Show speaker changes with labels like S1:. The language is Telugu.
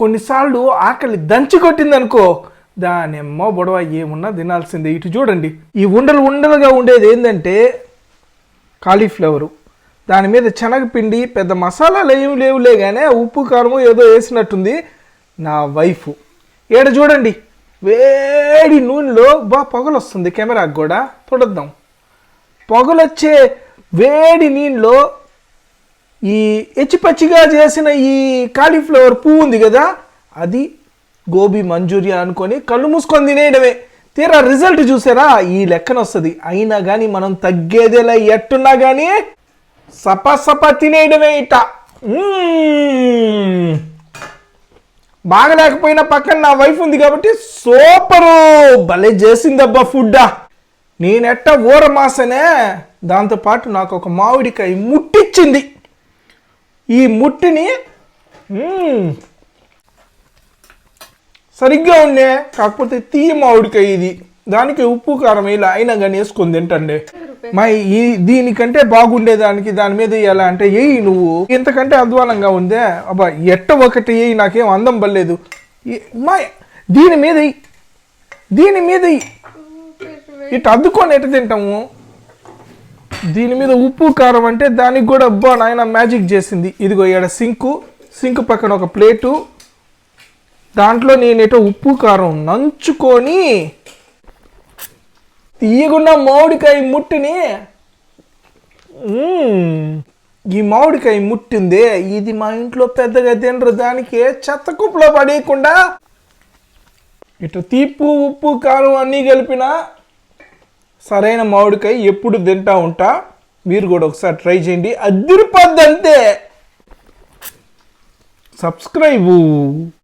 S1: కొన్నిసార్లు ఆకలి దంచి కొట్టిందనుకో దాని బొడవ ఏమున్నా తినాల్సిందే. ఇటు చూడండి. ఈ ఉండలు ఉండలుగా ఉండేది ఏంటంటే కాలీఫ్లవరు. దాని మీద శనగపిండి పెద్ద మసాలాలు ఏమి లేవులే కానీ ఉప్పు కారము ఏదో వేసినట్టుంది నా వైఫ్. ఏడ చూడండి. వేడి నూనెలో బా పొగలు వస్తుంది కెమెరాకు కూడా. చూడొద్దాం. పొగలొచ్చే వేడి నీళ్ళలో ఈ ఎచ్చిపచ్చిగా చేసిన ఈ కాలీఫ్లవర్ పువ్వు ఉంది కదా అది గోబీ మంచూరియా అనుకొని కళ్ళు మూసుకొని తినేయడమే. తీరా రిజల్ట్ చూసారా? ఈ లెక్కన వస్తుంది అయినా కానీ మనం తగ్గేదేలా ఎట్టున్నా కానీ సప సప తినేయడమే ఇట. బాగలేకపోయినా పక్కన నా వైఫ్ ఉంది కాబట్టి సూపరు! భలే చేసిందబ్బా ఫుడ్డా. నేనెట్ట ఊర మాసనే దాంతోపాటు నాకు ఒక మామిడికాయ ముట్టిచ్చింది. ఈ ముట్టిని సరిగ్గా ఉండే కాకపోతే తీయ మామిడికాయ ఇది. దానికి ఉప్పు కారం ఇలా అయినా కానీ వేసుకొని తింటండి. మా ఈ దీనికంటే బాగుండేదానికి దాని మీద ఎలా అంటే ఏయి నువ్వు. ఇంతకంటే అధ్వానంగా ఉందే. అబ్బా ఎట్ట ఒకటి ఏయి నాకేం అందం పడలేదు. మా దీని మీద. దీని మీద. ఇటు అద్దుకొని ఎట్ట తింటాము? దీని మీద ఉప్పు కారం అంటే దానికి కూడా అబ్బా నాయన మ్యాజిక్ చేసింది. ఇదిగో ఇక్కడ సింకు సింక్ పక్కన ఒక ప్లేటు. దాంట్లో నేనేటో ఉప్పు కారం నంచుకొని తీయకుండా మామిడికాయ ముట్టిని. ఈ మామిడికాయ ముట్టిందే. ఇది మా ఇంట్లో పెద్దగా తినరు. దానికి చెత్త కుప్పలో పడేయకుండా. ఇటు తీపు ఉప్పు కారం అన్నీ కలిపిన సరైన మామిడికాయ ఎప్పుడు తింటా ఉంటా? మీరు కూడా ఒకసారి ట్రై చేయండి. అద్దరిపోద్ది అంతే సబ్స్క్రైబు.